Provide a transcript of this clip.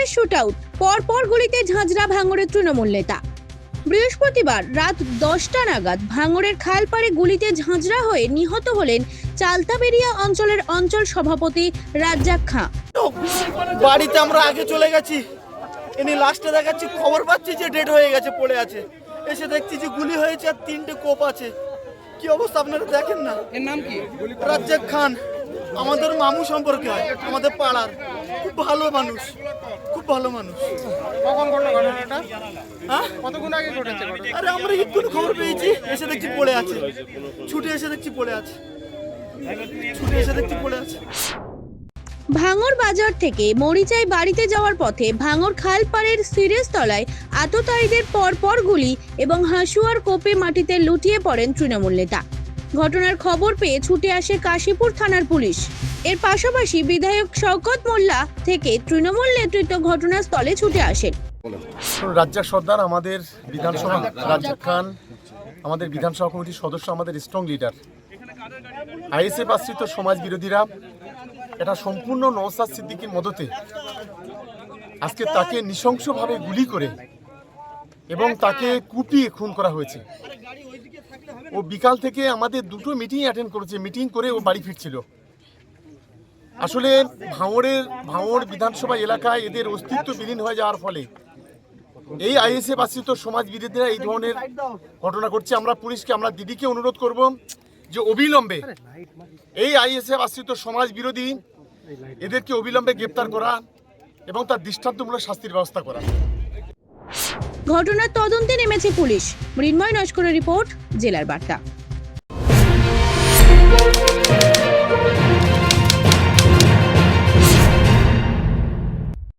ভাঙড়ের shoot out পরপর গুলিতে ঝাঁঝরা ভাঙড়ের তৃণমূল নেতা। বৃহস্পতিবার রাত দশটা নাগাদ ভাঙড়ের খালপাড়ে গুলিতে ঝাঁঝরা হয়ে নিহত হলেন চালতাবেরিয়া অঞ্চলের অঞ্চল সভাপতি রাজ্জাক খাঁ। বাড়িতে আমরা আগে চলে গেছি। ইনি লাস্টে দেখাচ্ছি খবর পাচ্ছি যে ডেড হয়ে গেছে পড়ে আছে। এসে দেখছি যে গুলি হয়েছে আর তিনটে কোপ আছে। কি অবস্থা আপনারা দেখেন না? এর নাম কি? রাজ্জাক খান। আমাদের মামু সম্পর্কে হয় আমাদের পাড়ার। খুব ভালো মানুষ খুব ভালো মানুষ। কখন ঘটলো ঘটনাটা? হ্যাঁ? কতক্ষণ আগে ঘটেছে আরে আমরা একটু খবর পেয়েছি এসে দেখছি পড়ে আছে। ছুটে এসে দেখছি পড়ে আছে। ছুটে এসে দেখছি পড়ে আছে। ভাঙর বাজার থেকে মরিচাই বাড়িতে যাওয়ার পথে ভাঙর খালপাড়ের সিরিয়াস তলায় আততায়ীদের পরপর গুলি এবং হাসুয়ার কোপে মাটিতে লুটিয়ে পড়েন তৃণমূল নেতা। ঘটনার খবর পেয়ে ছুটে আসে কাশীপুর থানার পুলিশ। এর পাশাপাশি বিধায়ক শওকত মোল্লা থেকে তৃণমূল নেতৃত্ব ঘটনাস্থলে ছুটে আসেন। রাজ্জাক সর্দার আমাদের বিধানসভা, রাজ্জাক খান, আমাদের বিধানসভা কমিটির সদস্য, আমাদের স্ট্রং লিডার আইএসএফ আশ্রিত সমাজ বিরোধীরা এটা সম্পূর্ণ নওসাদ সিদ্দিকির মদতে আজকে তাকে নৃশংসভাবে গুলি করে এবং তাকে কুপিয়ে খুন করা হয়েছে। ও বিকাল থেকে আমাদের দুটো মিটিং অ্যাটেন্ড করেছে। মিটিং করে ও বাড়ি ফিরছিল। আসলে ভাঙড়ের ভাঙড় বিধানসভা এলাকায় এদের অস্তিত্ব বিলীন হয়ে যাওয়ার ফলে এই আইএসএফ আশ্রিত সমাজ বিরোধীরা এই ধরনের ঘটনা ঘটছে। আমরা পুলিশকে আমরা দিদিকে অনুরোধ করব যে অবিলম্বে এই আইএসএফ আশ্রিত সমাজ বিরোধী এদেরকে অবিলম্বে গ্রেপ্তার করা এবং তার দৃষ্টান্তমূলক শাস্তির ব্যবস্থা করা। ঘটনার তদন্তে নেমেছে পুলিশ। মৃন্ময় নস্করের রিপোর্ট জেলার বার্তা।